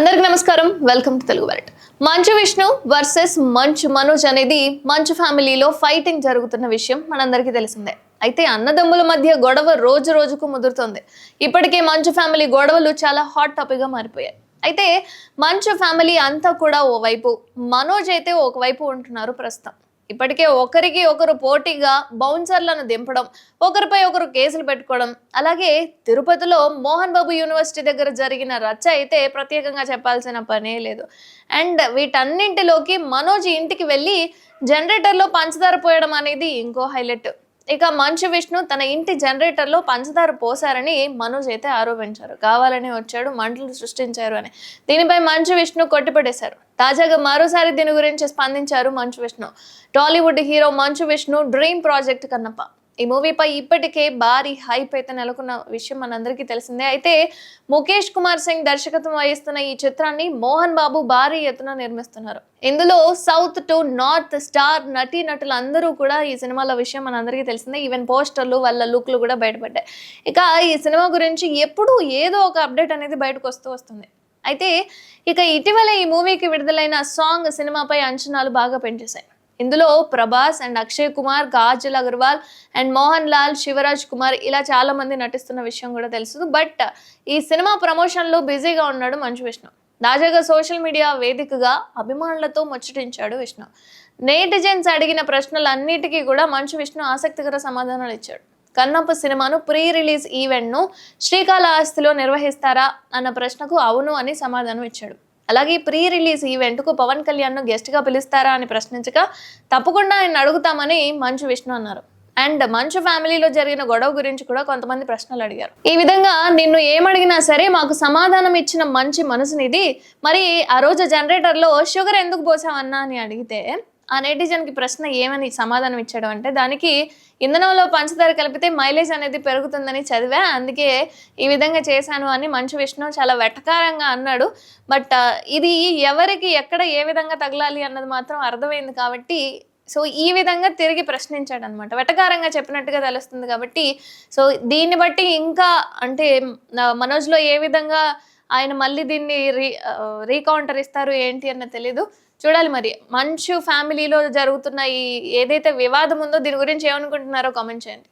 అందరికి నమస్కారం. Welcome to Telugu world Manchu Vishnu versus Manchu Manoj అనేది మంచు ఫ్యామిలీలో ఫైటింగ్ జరుగుతున్న విషయం మనందరికీ తెలిసిందే. అయితే అన్నదమ్ముల మధ్య గొడవ రోజు రోజుకు ముదురుతోంది. ఇప్పటికే మంచు ఫ్యామిలీ గొడవలు చాలా హాట్ టాపిక్గా మారిపోయాయి. అయితే మంచు ఫ్యామిలీ అంతా కూడా ఓవైపు మనోజ్ అయితే ఒకవైపు ఉంటున్నారు ప్రస్తుతం. ఇప్పటికే ఒకరికి ఒకరు పోటీగా బౌన్సర్లను దింపడం ఒకరిపై ఒకరు కేసులు పెట్టుకోవడం అలాగే తిరుపతిలో మోహన్ బాబు యూనివర్సిటీ దగ్గర జరిగిన రచ్చ అయితే ప్రత్యేకంగా చెప్పాల్సిన పనే లేదు. అండ్ వీటన్నింటిలోకి మనోజ్ ఇంటికి వెళ్ళి జనరేటర్లో పంచదార పోయడం అనేది ఇంకో హైలైట్. ఇక మంచు విష్ణు తన ఇంటి జనరేటర్లో పంచదార పోసారని మనోజ్ అయితే ఆరోపించారు. కావాలని వచ్చాడు మంటలు సృష్టించారు అని. దీనిపై మంచు విష్ణు కొట్టిపడేశారు. తాజాగా మరోసారి దీని గురించి స్పందించారు Manchu Vishnu. Tollywood hero Manchu Vishnu dream project Kannappa. ఈ మూవీపై ఇప్పటికే భారీ హైప్ అయితే నెలకొన్న విషయం మనందరికీ తెలిసిందే. అయితే ముఖేష్ కుమార్ సింగ్ దర్శకత్వం వహిస్తున్న ఈ చిత్రాన్ని మోహన్ బాబు భారీ ఎత్తున నిర్మిస్తున్నారు. ఇందులో సౌత్ టు నార్త్ స్టార్ నటీ నటులు అందరూ కూడా ఈ సినిమాల విషయం మనందరికీ తెలిసిందే. ఈవెన్ పోస్టర్లు వాళ్ళ లుక్లు కూడా బయటపడ్డాయి. ఇక ఈ సినిమా గురించి ఎప్పుడూ ఏదో ఒక అప్డేట్ అనేది బయటకు వస్తూ వస్తుంది. అయితే ఇక ఇటీవల ఈ మూవీకి విడుదలైన సాంగ్ సినిమాపై అంచనాలు బాగా పెంచేశాయి. ఇందులో ప్రభాస్ అండ్ అక్షయ్ కుమార్ కాజల్ అగర్వాల్ అండ్ మోహన్ లాల్ శివరాజ్ కుమార్ ఇలా చాలా మంది నటిస్తున్న విషయం కూడా తెలుసు బట్ ఈ సినిమా ప్రమోషన్లో బిజీగా ఉన్నాడు మంచు విష్ణు. తాజాగా సోషల్ మీడియా వేదికగా అభిమానులతో ముచ్చటించాడు విష్ణు. నేటిజన్స్ అడిగిన ప్రశ్నలన్నిటికీ కూడా మంచు విష్ణు ఆసక్తికర సమాధానాలు ఇచ్చాడు. కన్నప్ప సినిమాను ప్రీ రిలీజ్ ఈవెంట్ను శ్రీకాళహస్తిలో నిర్వహిస్తారా అన్న ప్రశ్నకు అవును అని సమాధానం ఇచ్చాడు. అలాగే ప్రీ రిలీజ్ ఈవెంట్కు పవన్ కళ్యాణ్ను గెస్ట్గా పిలుస్తారా అని ప్రశ్నించగా తప్పకుండా ఆయన అడుగుతామని మంచు విష్ణు అన్నారు. అండ్ మంచు ఫ్యామిలీలో జరిగిన గొడవ గురించి కూడా కొంతమంది ప్రశ్నలు అడిగారు. ఈ విధంగా నిన్ను ఏమడిగినా సరే మాకు సమాధానం ఇచ్చిన మంచి మనసునిది మరి ఆ రోజు జనరేటర్లో షుగర్ ఎందుకు పోసావన్నా అని అడిగితే ఆ నెటిజన్కి ప్రశ్న ఏమని సమాధానం ఇచ్చాడు అంటే దానికి ఇంధనంలో పంచదార కలిపితే మైలేజ్ అనేది పెరుగుతుందని చదివా. అందుకే ఈ విధంగా చేశాను అని మంచు విష్ణు చాలా వెటకారంగా అన్నాడు. బట్ ఇది ఎవరికి ఎక్కడ ఏ విధంగా తగలాలి అన్నది మాత్రం అర్థమైంది కాబట్టి సో ఈ విధంగా తిరిగి ప్రశ్నించాడు అనమాట వెటకారంగా చెప్పినట్టుగా తెలుస్తుంది కాబట్టి సో దీన్ని బట్టి ఇంకా అంటే మనోజ్లో ఏ విధంగా ఆయన మళ్ళీ దీన్ని రీ రీకౌంటర్ ఇస్తారు ఏంటి అన్న తెలీదు. చూడాలి మరి. మంచు ఫ్యామిలీలో జరుగుతున్న ఈ ఏదైతే వివాదం ఉందో దీని గురించి ఏమనుకుంటున్నారో కామెంట్ చేయండి.